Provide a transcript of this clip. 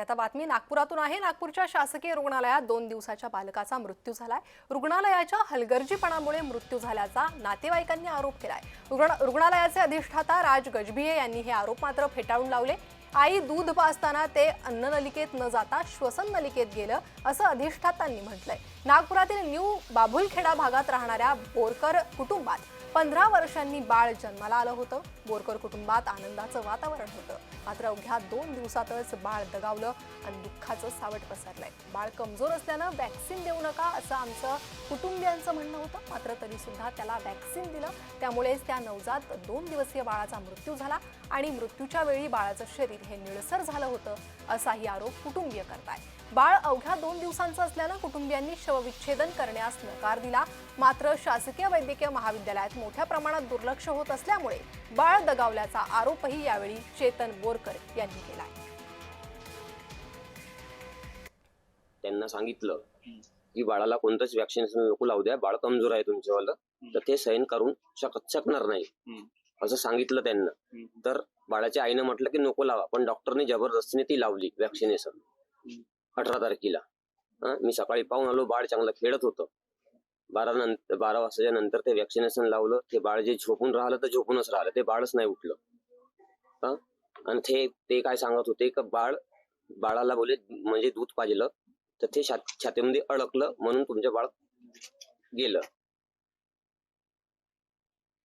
आणि आता बातमी नागपुरातून आहे. नागपूरच्या शासकीय रुग्णालयात दोन दिवसाच्या बालकाचा मृत्यू झालाय. रुग्णालयाच्या हलगर्जीपणामुळे मृत्यू झाल्याचा नातेवाईकांनी आरोप केलाय. रुग्ण रुग्णालयाचे अधिष्ठाता राज गजभिये यांनी हे आरोप मात्र फेटाळून लावले. आई दूध पाजताना ते अन्ननलिकेत न जाता श्वसन नलिकेत गेलं असं अधिष्ठातांनी म्हटलंय. नागपुरातील न्यू बाभुलखेडा भागात राहणाऱ्या बोरकर कुटुंबात पंधरा वर्षांनी बाळ जन्माला आलं होतं. बोरकर कुटुंबात आनंदाचं वातावरण होतं. मात्र अवघ्या दोन दिवसातच बाळ दगावलं आणि दुःखाचं सावट पसरलंय. बाळ कमजोर असल्यानं वॅक्सिन देऊ नका असं आमचं कुटुंबियांचं म्हणणं होतं. मात्र तरी सुद्धा त्याला वॅक्सिन दिलं. त्यामुळेच त्या नवजात दोन दिवसीय बाळाचा मृत्यू झाला आणि मृत्यूच्या वेळी बाळाचं शरीर हे निळसर झालं होतं असाही आरोप कुटुंबीय करताय बाळ अवघ्या दोन दिवसांचं असल्यानं कुटुंबियांनी शवविच्छेदन करण्यास नकार दिला. मात्र शासकीय वैद्यकीय महाविद्यालयात मोठ्या प्रमाणात दुर्लक्ष होत असल्यामुळे बाळ दगावल्याचा आरोपही यावेळी चेतन बोरकर यांनी केला त्यांना सांगितलं की बाळाला कोणतंच वॅक्सिनेशन नको लावू द्या बाळ कमजोर आहे तुमच्यावालं तर ते सहन करून शकत शकणार नाही. असं सांगितलं त्यांना. तर बाळाच्या आईनं म्हटलं की नको लावा पण डॉक्टरने जबरदस्तीने ती लावली वॅक्सिनेशन अठरा तारखेला. मी सकाळी पाहून आलो बाळ चांगलं खेळत होतं. बारा नंतर बारा वाजताच्या नंतर ते वॅक्सिनेशन लावलं. ते बाळ जे झोपून राहिलं तर झोपूनच राहिलं. ते बाळच नाही उठलं. हा? आणि ते ते काय सांगत होते का बाळ बाळाला बोले म्हणजे दूध पाजलं तर ते छात छातीमध्ये अडकलं म्हणून तुमचं बाळ गेलं.